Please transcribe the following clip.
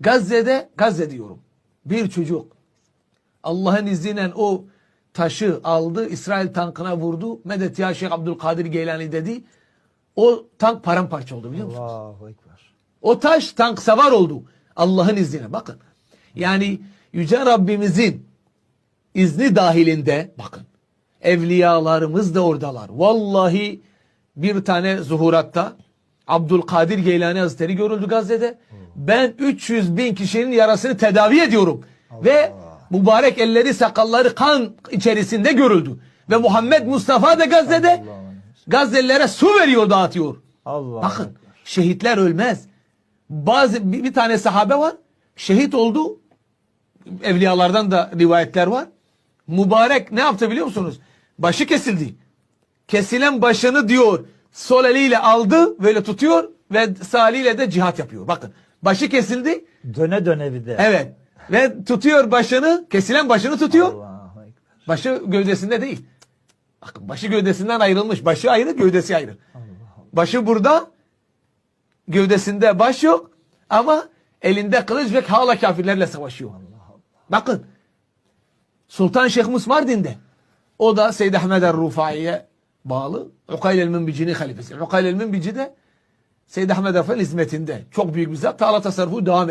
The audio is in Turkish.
Gazze'de, Gazze diyorum. Bir çocuk Allah'ın izniyle o taşı aldı, İsrail tankına vurdu. Medet ya Şeyh Abdülkadir Geylani dedi. O tank paramparça oldu biliyor musunuz? Allahu Ekber. O taş tank savar oldu. Allah'ın izniyle bakın. Yani Yüce Rabbimizin izni dahilinde bakın. Evliyalarımız da oradalar. Vallahi bir tane zuhuratta Abdülkadir Geylani Hazretleri görüldü Gazze'de. Ben 300 bin kişinin yarasını tedavi ediyorum. Ve mübarek elleri sakalları kan içerisinde görüldü. Ve Muhammed Mustafa da Gazze'de Gazze'lilere su veriyor dağıtıyor. Allah. Bakın şehitler ölmez. Bazı bir, bir tane sahabe var. Şehit oldu. Evliyalardan da rivayetler var. Mübarek ne yaptı biliyor musunuz? Başı kesildi. Kesilen başını diyor sol eliyle aldı böyle tutuyor ve sağ eliyle de cihat yapıyor. Bakın başı kesildi. Döne döne bir de. Evet. Ve tutuyor başını, kesilen başını tutuyor. Allahu Ekber. Başı gövdesinde değil. Bakın başı gövdesinden ayrılmış. Başı ayrı, gövdesi ayrı. Başı burada, gövdesinde baş yok ama elinde kılıç ve hala kafirlerle savaşıyor. Bakın Sultan Şeyh Musmardin'de o da Seyyid Ahmed el-Rufai'ye bağlı. Ukayl el-Minbici'nin halifesi. Ukayl el-Minbici de Seyyid Ahmed Efe'nin hizmetinde. Çok büyük bir zat. Tağla tasarrufu devam